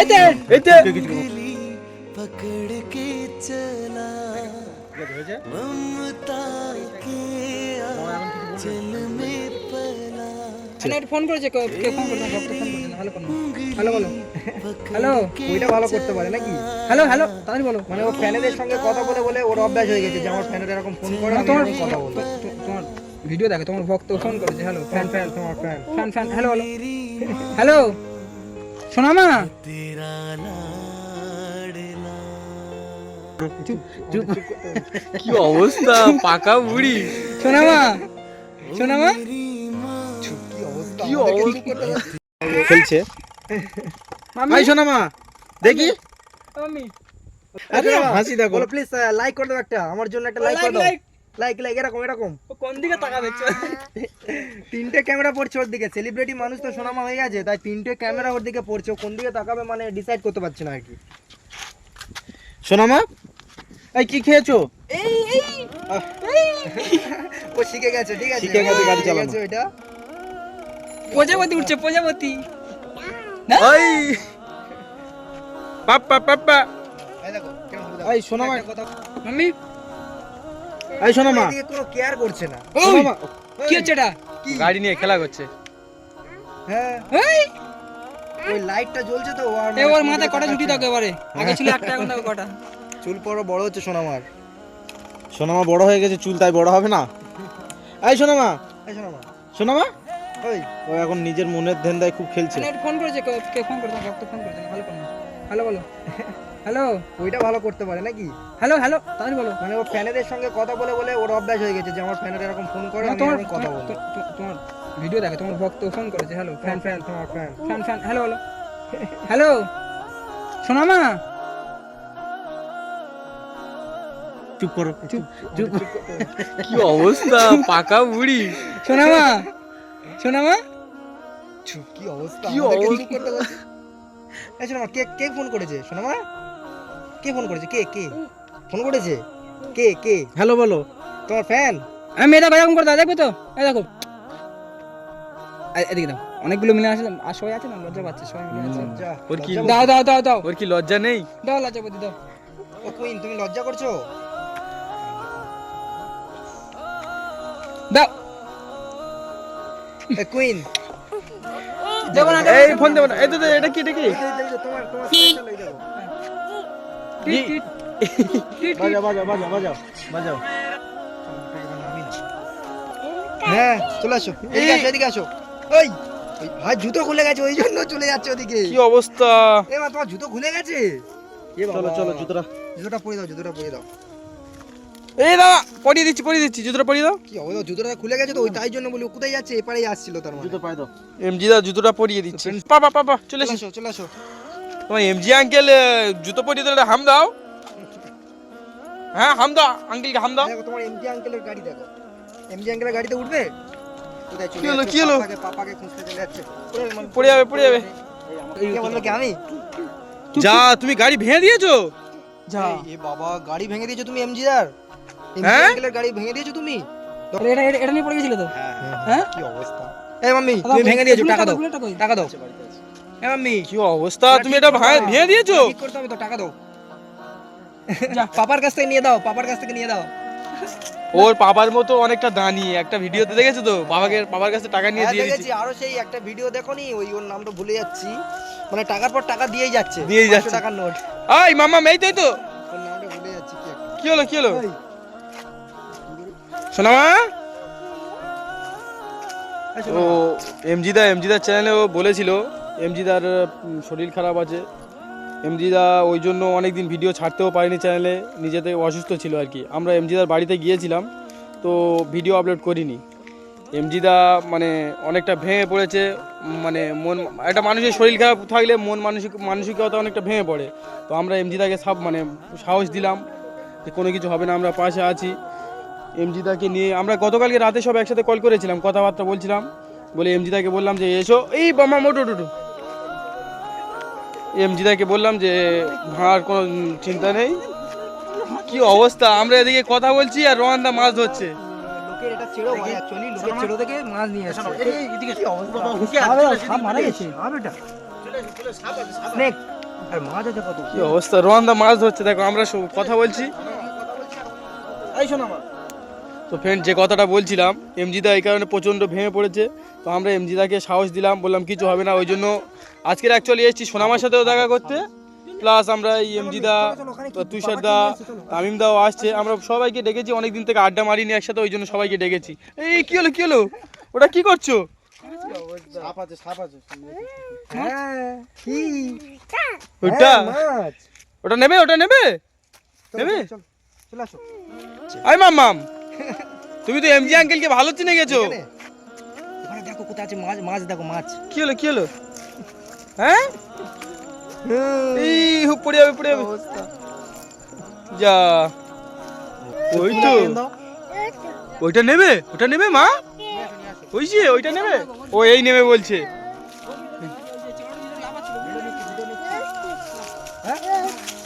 এতে এতে पकड़ के चला ममता के चल में पला একটা ফোন করেছে কে কে ফোন করেছে ডক্টর ফোন করেছে হ্যালো করো হ্যালো বলো হ্যালো ওইটা ভালো করতে পারে নাকি হ্যালো হ্যালো তাড়াতাড়ি বলো মানে ও ফ্যানেদের সঙ্গে কথা বলে বলে ওর অভ্যাস হয়ে গেছে যে আমার ফ্যানেদের এরকম ফোন করে না, আমি তোমার এরকম কথা বলবো তো- তো- তোমার ভিডিও দেখে তোমার ভক্ত ফোন করেছে হ্যালো ফ্যান ফ্যান তোমার fan fan fan hello hello hello শোনা মা কি অবস্থা? পাকা বুড়ি। শোনা মা শোনা মা কি অবস্থা? খেলছে। মাই শোনা মা দেখি। আরে হাসি দেখো। প্লিজ লাইক করে দাও একটা। আমার জন্য একটা লাইক কর দাও। লাইক লাইক এরকম এরকম। কোন দিকে তাকাবে? তিনটে ক্যামেরা পড়ছে ওর দিকে। সেলিব্রিটি মানুষ তো সোনামা হয়ে গেছে তাই তিনটে ক্যামেরা ওর দিকে পড়ছে। কোন দিকে তাকাবে মানে ডিসাইড করতে পারছে না আর কি। সোনামা? এই কি খেয়েছো? এই এই ও শিখে গেছে ঠিক আছে। শিখে গেছে গাড়ি চালানো। ওইটা। প্রজাপতি উঠছে প্রজাপতি। ওই পাপ্পা পাপ্পা। এই দেখো কেমন হবে দেখো। এই এই সোনামা এদিকে কোনো কেয়ার করছে না। ওই কি হচ্ছে এটা? গাড়ি নিয়ে খেলা করছে। হ্যাঁ। এই। ওই লাইটটা জ্বলছে তো এ মানে ওর মাথায় কটা ছুটি দাও এবারে। আগে ছিল একটা এখন দাও কটা। চুল পড়ো বড় হচ্ছে সোনামার। সোনামা বড় হয়ে গেছে চুল তাই বড় হবে না? এই সোনামা। এই সোনামা। সোনামা? ওই। ও এখন নিজের মনের ধ্যানদায় খুব খেলছে। ফোন করেছে কে কে ফোন করেছে ডক্টর ফোন করেছে হ্যালো করো হ্যালো বলো। হ্যালো? ওইটা ভালো করতে পারে নাকি? হ্যালো হ্যালো তাড়াতাড়ি বলো। মানে ও ফ্যানেদের সঙ্গে কথা বলে বলে ওর অভ্যাস হয়ে গেছে যে আমার ফ্যানের এরকম ফোন করে আমি তোমার এরকম কথা তো- তোমার ভিডিও দেখে তোমার ভক্ত ফোন করেছে হ্যালো ফ্যান ফ্যান। তোমার fan. Fan fan hello hello. Hello শোনা মা। চুপ করো। চুপ চুপ। কি অবস্থা? পাকা বুড়ি। শোনা মা শোনা মা। কি অবস্থা? কি আমাদেরকে অবস্থা? চুপ করতে বলছে। এই শোনো কে কে ফোন করেছে? শোনো মা। কে ফোন করেছে? কে? কে? ফোন করেছে? কে? কে? হ্যালো বলো। তোমার ফ্যান আমি এটা এরকম করে দাও দেখবে তো? এই দেখো। এদিকে দাও। অনেকগুলো মিলে আসলে আর সবাই আছে না? লজ্জা পাচ্ছে সবাই মিলে আছে। ওর কি- দাও দাও দাও দাও। ওর কি লজ্জা নেই? দাও লজ্জাপতি দাও। ও কুইন তুমি লজ্জা করছ? দাও। এ কুইন দেবো না এই ফোন দেবো না। এই তো এটা কি এটা কি? তোমার তোমার special এই বাজাও বাজাও বাজাও বাজাও বাজাও। হ্যাঁ চলে আসো। এদিকে আসো এদিকে আসো। ওই ওই ভাই জুতো খুলে গেছে ওই জন্য চলে যাচ্ছে ওদিকে। কি অবস্থা? এ মা তোমার জুতো খুলে গেছে? চলো চলো জুতোটা। জুতোটা পরে দাও জুতোটা পরে দাও। এই দাদা পরিয়ে দিচ্ছি পরিয়ে দিচ্ছি জুতোটা পরিয়ে দাও। কি অবস্থা? জুতোটা খুলে গেছে তো ওই তাই জন্য বলি কোথায় যাচ্ছে? এপারেই আসছিল তার মানে। জুতো পায়ে দাও। এমজি দা জুতোটা পরিয়ে দিচ্ছি। চলে চলে এসো। চলে আসো। তোমার এমজি আঙ্কেল জুতো পরিয়ে দিলে হাম দাও। হ্যাঁ হাম দাও আঙ্কেলকে হাম দাও। দেখো তোমার এমজি আঙ্কেলের গাড়ি দেখো। এমজি আঙ্কেলের গাড়িতে উঠবে? কি হলো, কি হলো? পাপাকে খুঁজতে চলে যাচ্ছে। পড়ে যাবে পড়ে যাবে বলল কি আমি? যা তুমি গাড়ি ভেঙে দিয়েছ? যা। এ বাবা গাড়ি ভেঙে দিয়েছ তুমি এমজি দার এমজি হ্যাঁ? আঙ্কেলের গাড়ি ভেঙে দিয়েছ তুমি? এটা এটা- এটা নিয়ে পড়ে গেছিল তো? হ্যাঁ কি অবস্থা? এই মাম্মি তুমি ভেঙে দিয়েছ টাকা দাও টাকা দাও। মাম্মি কি অবস্থা? তুমি এটা ভাঙ- ভেঙে দিয়েছ? ঠিক করতে হবে তো টাকা দাও। পাপার কাছ থেকে নিয়ে দাও পাপার কাছ থেকে নিয়ে দাও। ওর বাবার মতো অনেকটা দানি একটা ভিডিওতে দেখেছ তো? বাবাকে বাবার কাছে টাকা নিয়ে হ্যাঁ, দিয়ে দিয়েছি। আরও সেই একটা ভিডিও দেখোনি ওই ওর নামটা ভুলে যাচ্ছি। মানে টাকার পর টাকা দিয়েই যাচ্ছে দিয়েই যাচ্ছে। টাকার নোট। এই মামা মেই তাই তো। ওর নামটা ভুলে যাচ্ছি কি কি হলো কি হলো? ওই, শোনা মা। এই শোনো। ও না, এমজিদা চ্যানেলে ও বলেছিল এমজিদার শরীর খারাপ আছে। এমজিদা ওই জন্য অনেক দিন ভিডিও ছাড়তেও পারিনি চ্যানেলে নিজেতে অসুস্থ ছিল আর কি। আমরা এমজিদার বাড়িতে গিয়েছিলাম, তো ভিডিও আপলোড করিনি। এমজিদা মানে অনেকটা ভেঙে পড়েছে মানে মন, একটা মানুষের শরীর খারাপ থাকলে মন মানসিক, মানসিকতা অনেকটা ভেঙে পড়ে। তো আমরা এমজিদাকে সব মানে সাহস দিলাম যে কোনো কিছু হবে না, আমরা পাশে আছি। এমজিদাকে নিয়ে, আমরা গতকালকে রাতে সব একসাথে কল করেছিলাম, কথাবার্তা বলছিলাম। বলে এমজিদাকে বললাম যে, এসো, এই বামা মোটো টোটো এমজিদাকে বললাম যে ভাড়ার কোনো চিন্তা নেই। কি অবস্থা? আমরা এদিকে কথা বলছি আর রোহানদা মাছ ধরছে। কি অবস্থা? রোহানদা মাছ ধরছে দেখো আমরা সব কথা বলছি। এই শোনা মা তো ফ্রেন্ড যে কথাটা বলছিলাম এমজিদা এই কারণে প্রচণ্ড ভেঙে পড়েছে তো আমরা এমজিদাকে সাহস দিলাম বললাম কিছু হবে না ওই জন্য আজকের অ্যাকচুয়ালি এসেছি সোনামার সাথেও দেখা করতে প্লাস আমরা এই এমজিদা তুষার দা তামিম দাও আসছে আমরা সবাইকে ডেকেছি অনেক দিন থেকে আড্ডা মারিনি একসাথে ওই জন্য সবাইকে ডেকেছি। এই কি হলো কি হলো? ওটা কি করছ? হ্যাঁ? কি? ওটা? হ্যাঁ, ওটা নেবে ওটা নেবে? নেবে? চল চলে আসো। আই মাম মাম। তুমি তো এমজি আঙ্কেলকে ভালো চিনে গেছো? ওখানে দেখো কোথায় আছে মাছ মাছ দেখো মাছ। কি হলো কি হলো? হ্যাঁ? এই হুপ পড়ে যাবে পড়ে যাবে। যা। ওই তো। ওইটা নেবে? ওটা নেবে মা? ওই যে ওইটা নেবে? ও এই নেবে বলছে।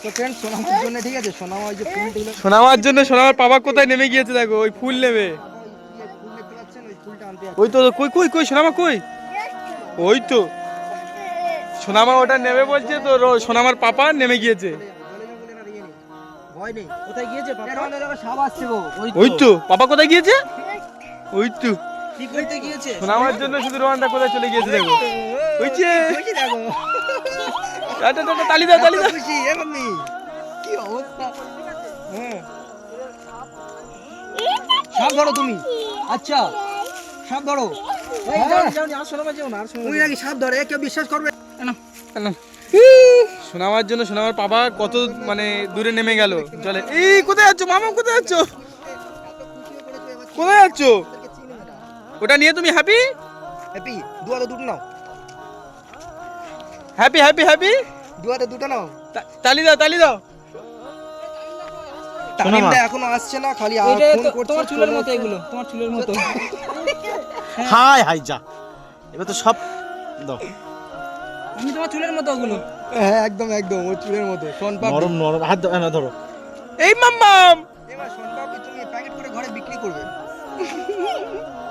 তো ফ্রেন্ড সোনামার জন্য ঠিক আছে সোনামা ওই যে ফুল সোনামার জন্য সোনামার বাবা কোথায়? নেমে গিয়েছে দেখো ওই ফুল নেবে। ওই তো কই কই কই সোনামা কই? ওই তো। সোনামা ওটা নেবে বলছে তো রো- সোনামার পাপা নেমে গিয়েছে। ওই তো পাপা কোথায় গিয়েছে? ওই তো। সোনামার জন্য শুধু রোহানটা কোথায় চলে গিয়েছে দেখো। ওই যে দেখো। তালি দাও তালি দাও খুশি এ কি অবস্থা? হ্যাঁ। সাপ ধরো তুমি। আচ্ছা সাপ ধরো। নাকি সাপ ধরে কেউ বিশ্বাস করবে। সোনামার জন্য সোনামার পাপা কত মানে দূরে নেমে গেল। চলে এই কোথায় যাচ্ছ? মামা কোথায় যাচ্ছ? কোথায় যাচ্ছ? ওটা নিয়ে তুমি হ্যাপি হ্যাপি দুয়ারে দুটো নাও। হ্যাপি হ্যাপি হ্যাপি দুয়ারে দুটো নাও। তালি দাও তালি দাও। তামিমদা এখনও আসছে না খালি ফোন করছে তোমার চুলের মতো এগুলো তোমার চুলের মতো। হাই হাই যা। এবার তো সব দাও। আমি তোমার চুলের মতো ওগুলো। হ্যাঁ একদম একদম ও চুলের মতো। শোন পাবি নরম নরম। হাত দাও, না ধরো। এই মাম্মাম! এবার শোন পাবি তুমি প্যাকেট করে ঘরে বিক্রি করবে।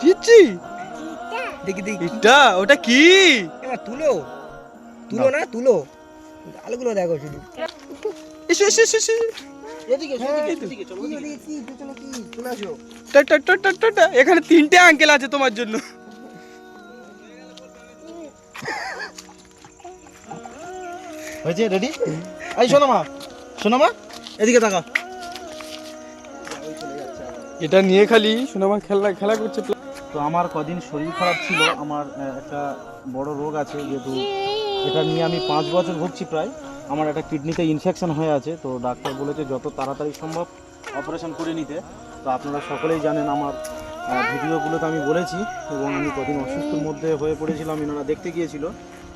চিচ্ছি দেখি দেখি। এটা ওটা কি? এবার তুলো। তুলো না তুলো। গালগুলো দেখো শুধু। এসো। এখানে তিনটে আঙ্কেল আছে তোমার জন্য। হয়েছে রেডি এই শোনো মা শোনো মা এদিকে তাকা এটা নিয়ে খালি সোনামা খেলা খেলা করছে। তো আমার কদিন শরীর খারাপ ছিল আমার একটা বড় রোগ আছে যেহেতু এটা নিয়ে আমি পাঁচ বছর ভুগছি প্রায়। আমার একটা কিডনিতে ইনফেকশন হয়ে আছে তো ডাক্তার বলেছে যত তাড়াতাড়ি সম্ভব অপারেশন করে নিতে। তো আপনারা সকলেই জানেন আমার ভিডিওগুলোতে আমি বলেছি এবং আমি কদিন অসুস্থর মধ্যে হয়ে পড়েছিলাম এনারা দেখতে গিয়েছিল।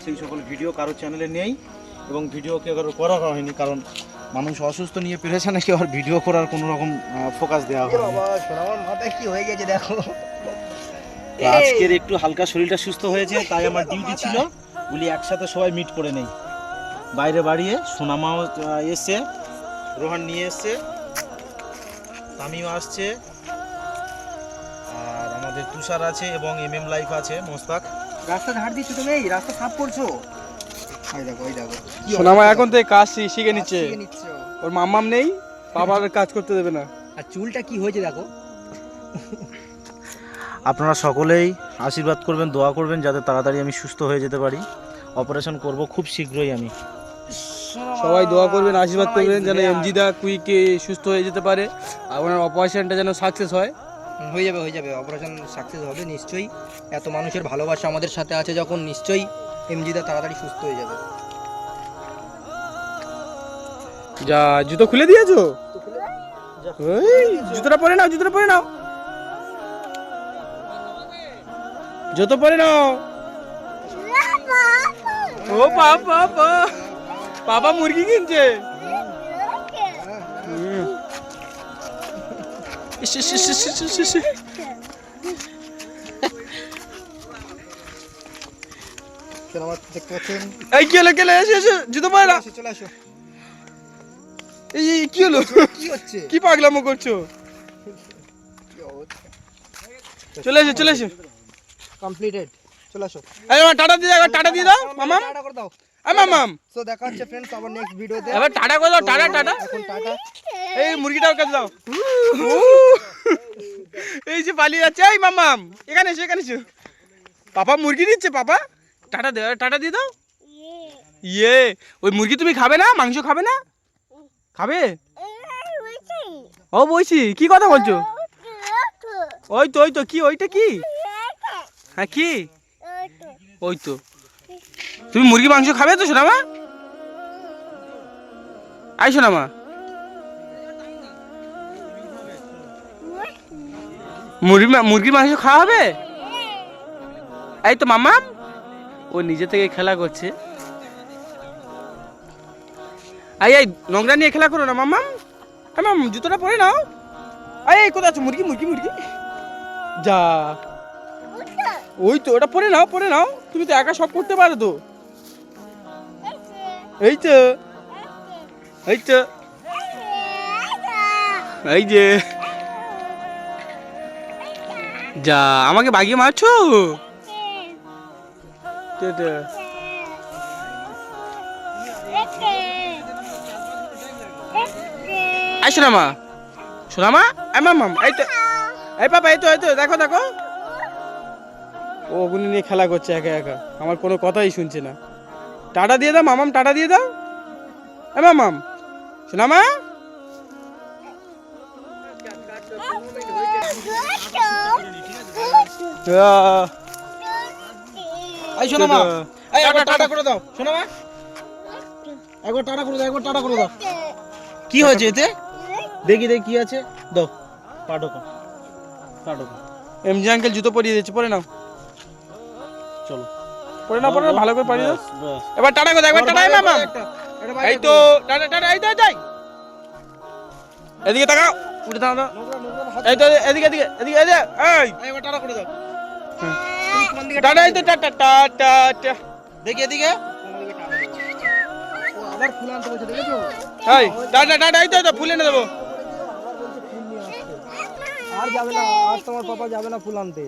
সেই সকল ভিডিও কারোর চ্যানেলে নেই এবং ভিডিও কেউ কারও করা হয়নি কারণ মানুষ অসুস্থ নিয়ে পেরেছে নাকি আর ভিডিও করার কোনো রকম ফোকাস দেওয়া হয় কি হয়ে গেছে দেখো? তো আজকের একটু হালকা শরীরটা সুস্থ হয়েছে তাই আমার ডিউটি ছিল বলি একসাথে সবাই মিট করে নেই। বাইরে বাড়িয়ে সোনামাও এসছে রোহান নিয়ে এসছে তামিও আসছে আর আমাদের তুষার আছে এবং এম এম লাইফ আছে মোস্তাক। রাস্তা ধার দিচ্ছ তুমি? এই রাস্তা সাফ করছ? ওই দেখো ওই দেখো সোনামা এখন থেকে কাজ শিখে নিচ্ছে। শিখে নিচ্ছে ও। ওর মাম্মাম নেই বাবার কাজ করতে দেবে না। আর চুলটা কি হয়েছে দেখো? আপনারা সকলেই আশীর্বাদ করবেন দোয়া করবেন যাতে তাড়াতাড়ি আমি সুস্থ হয়ে যেতে পারি। অপারেশন করব খুব শীঘ্রই আমি। সবাই দোয়া করবেন আশীর্বাদ করবেন যেন এমজিদা কুইকে সুস্থ হয়ে যেতে পারে। আর ওনার অপারেশনটা যেন সাকসেস হয়। হয়ে যাবে হয়ে যাবে। অপারেশন সাকসেস হবে নিশ্চয়ই। এত মানুষের ভালোবাসা আমাদের সাথে আছে যখন নিশ্চয়ই এমজিদা তাড়াতাড়ি সুস্থ হয়ে যাবে। যা জুতো খুলে দিয়েছ? ওই, জুতোটা পরে নাও জুতোটা পরে নাও। জুতো পরে নাও। ও বাবা পাপা মুরগি কিনছে। এই কি হলো গেলে এসে এসে জুতো পরে না আসো, চলে আসো। এই এই, কি হলো? কি হচ্ছে? কি পাগলামো করছ? চলে এসো চলে এসো। কমপ্লিটেড চলে আসো আমার টাটা দিয়ে দাও একবার টাটা দিয়ে দাও মামা টাটা করে দাও এই মামাম তো দেখা হচ্ছে ফ্রেন্ডস আবার নেক্সট ভিডিওতে এবার টাটা করে দাও টাটা টাটা এখন টাটা এই মুরগিটাও কাছে দাও এই যে পালিয়ে যাচ্ছে এই মামাম এখানে এসো এখানে এসো পাপা মুরগি দিচ্ছে পাপা টাটা দে টাটা দিয়ে দাও ইয়ে ওই মুরগি তুমি খাবে না মাংস খাবে না খাবে ও বলছি কি কথা বলছো ওই তো ওই তো কি ওইটা কি হ্যাঁ কি? ওই তো তুমি মুরগি মাংস খাবে তো সোনামা? আই সোনামা। মুরগি মুরগির মাংস খাওয়া হবে? এই তো মামাম। ও নিজে থেকে খেলা করছে। এই এই নোংরা নিয়ে খেলা করো না মামাম। হ্যাঁ মাম জুতোটা পরে নাও। এই এই কোথায় আছো? মুরগি মুরগি মুরগি। যা। ওই তো, ওটা পরে নাও পরে নাও। তুমি তো একা সব করতে পারো তো। এই তো এই তো। এই যে। যা, আমাকে বাগিয়ে মারছো। এই সোনামা। সোনামা? এই মামাম এই তো। এই পাপা, এই তো এই তো, দেখো দেখো। ও ওগুলি নিয়ে খেলা করছে একা একা। আমার কোনো কথাই শুনছে না। টাটা দিয়ে দাও মামাম টাটা দিয়ে দাও। এ মামাম সোনামা এই শোনো মা। এই একবার টাটা করে দাও। একবার টাটা করে দাও একবার টাটা করে দাও। কি হয়েছে এতে? দেখি দেখি কি আছে। দাও পা ঢোকা পা এমজি আঙ্কেল জুতো পরিয়ে দিচ্ছে পরে নাও। নাও পরে নাও, ভালো করে দাও ব্যাস। এবার টাটা করে দাও, একবার টাটা বাইরে এই তো টাটা টাটা এই তো এই তো, এই। এদিকে তাকাও। উঠে হাত- এই তো এদিকে এদিকে এদিকে এদিকে এই এই, একবার টাটা করে দাও। টাটা এই তো টাটা টাটা টাটা। দেখি এদিকে। ও আবার ফুল আনতে বলছে দেখেছ? এই টাটা টাটা তো এই তো ফুল এনে দেবো। আর যাবে না আর তোমার পাপা যাবে না ফুল আনতে।